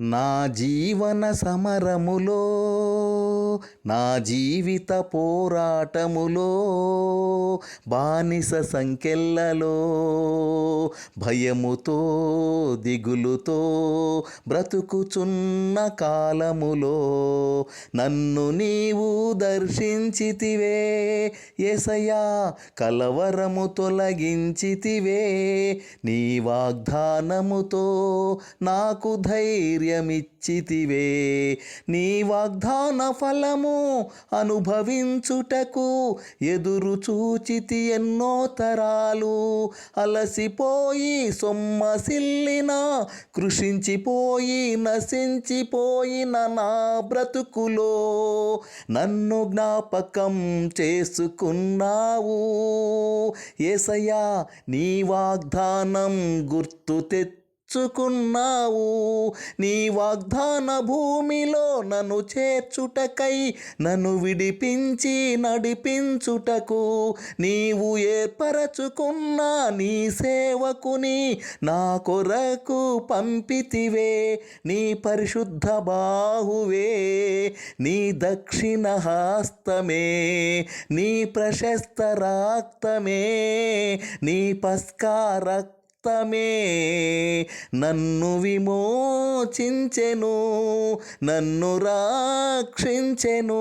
నా జీవన సమరములో నా జీవిత పోరాటములో బానిస సంకెళ్ళలో భయముతో దిగులుతో బ్రతుకుచున్న కాలములో నన్ను నీవు దర్శించితివే ఎసయా కలవరము తొలగించితివే నీ వాగ్దానముతో నాకు ధైర్య ధైర్యమిచ్చితివే నీ వాగ్దాన ఫలము అనుభవించుటకు ఎదురు చూచితి ఎన్నో తరాలు. అలసిపోయి సొమ్మసిల్లిన కృషించిపోయి నశించిపోయిన నా బ్రతుకులో నన్ను జ్ఞాపకం చేసుకున్నావు. ఏసయ్యా నీ వాగ్దానం గుర్తు చుకున్నావు నీ వాగ్దాన భూమిలో నన్ను చేర్చుటకై నన్ను విడిపించి నడిపించుటకు నీవు ఏర్పరచుకున్న నీ సేవకుని నా కొరకు పంపితివే. నీ పరిశుద్ధ బాహువే నీ దక్షిణ హస్తమే నీ ప్రశస్త రాక్తమే నీ పస్కారక్ రక్తమే నన్ను విమోచించెను నన్ను రాక్షించెను.